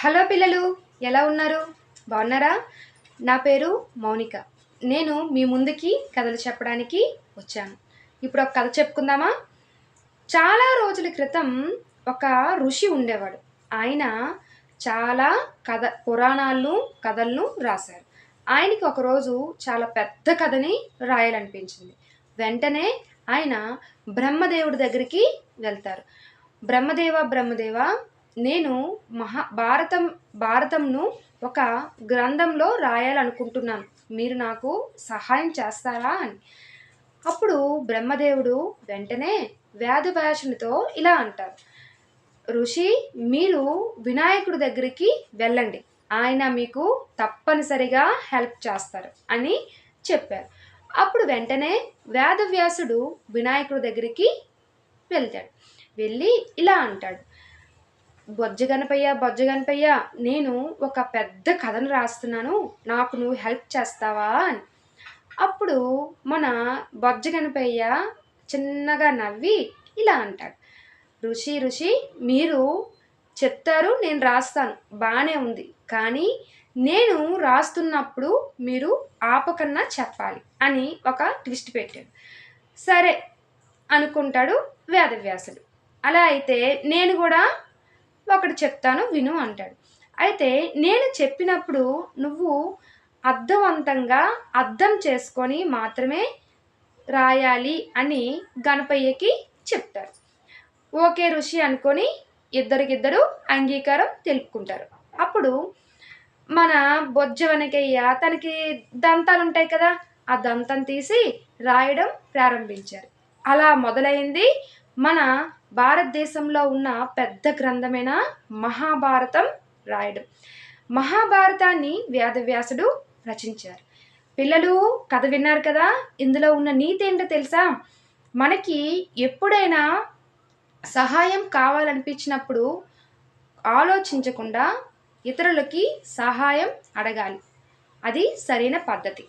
Hello పిల్లలు ఎలా ఉన్నారు? బాగున్నారా? నా పేరు మౌనిక. నేను మీ ముందుకి కథలు చెప్పడానికి వచ్చాను. ఇప్పుడు ఒక కథ చెప్పుకుందామా? చాలా రోజుల క్రితం ఒక ఋషి ఉండేవాడు. ఆయన చాలా కథ పురాణాలను కథలను రాశారు. ఆయనకి ఒకరోజు చాలా పెద్ద కథని రాయాలనిపించింది. వెంటనే ఆయన బ్రహ్మదేవుడి దగ్గరికి వెళ్తారు. బ్రహ్మదేవ బ్రహ్మదేవ నేను మహా భారతం భారతంను ఒక గ్రంథంలో రాయాలనుకుంటున్నాను. మీరు నాకు సహాయం చేస్తారా అని. అప్పుడు బ్రహ్మదేవుడు వెంటనే వ్యాధవ్యాసునితో ఇలా అంటారు. ఋషి మీరు వినాయకుడి దగ్గరికి వెళ్ళండి. ఆయన మీకు తప్పనిసరిగా హెల్ప్ చేస్తారు అని చెప్పారు. అప్పుడు వెంటనే వేదవ్యాసుడు వినాయకుడి దగ్గరికి వెళ్తాడు. వెళ్ళి ఇలా అంటాడు. బొజ్జ గణపయ్య బొజ్జ గణపయ్య నేను ఒక పెద్ద కథను రాస్తున్నాను. నాకు నువ్వు హెల్ప్ చేస్తావా అని. అప్పుడు మన బొజ్జ గణపయ్య చిన్నగా నవ్వి ఇలా అంటాడు. ఋషి ఋషి మీరు చెప్తారు నేను రాస్తాను. బాగానే ఉంది. కానీ నేను రాస్తున్నప్పుడు మీరు ఆపకన్నా చెప్పాలి అని ఒక ట్విస్ట్ పెట్టాడు. సరే అనుకుంటాడు వేదవ్యాసుడు. అలా అయితే నేను కూడా ఒకటి చెప్తాను విను అంటాడు. అయితే నేను చెప్పినప్పుడు నువ్వు అర్థవంతంగా అర్థం చేసుకొని మాత్రమే రాయాలి అని గణపయ్యకి చెప్తారు. ఓకే ఋషి అనుకొని ఇద్దరికిద్దరు అంగీకారం తెలుపుకుంటారు. అప్పుడు మన బొజ్జ వెనకయ్య తనకి దంతాలు ఉంటాయి కదా ఆ దంతం తీసి రాయడం ప్రారంభించారు. అలా మొదలైంది మన భారతదేశంలో ఉన్న పెద్ద గ్రంథమైన మహాభారతం రాయడం. మహాభారతాన్ని వేదవ్యాసుడు రచించారు. పిల్లలు కథ విన్నారు కదా ఇందులో ఉన్న నీతి ఏంటో తెలుసా? మనకి ఎప్పుడైనా సహాయం కావాలనిపించినప్పుడు ఆలోచించకుండా ఇతరులకి సహాయం అడగాలి. అది సరైన పద్ధతి.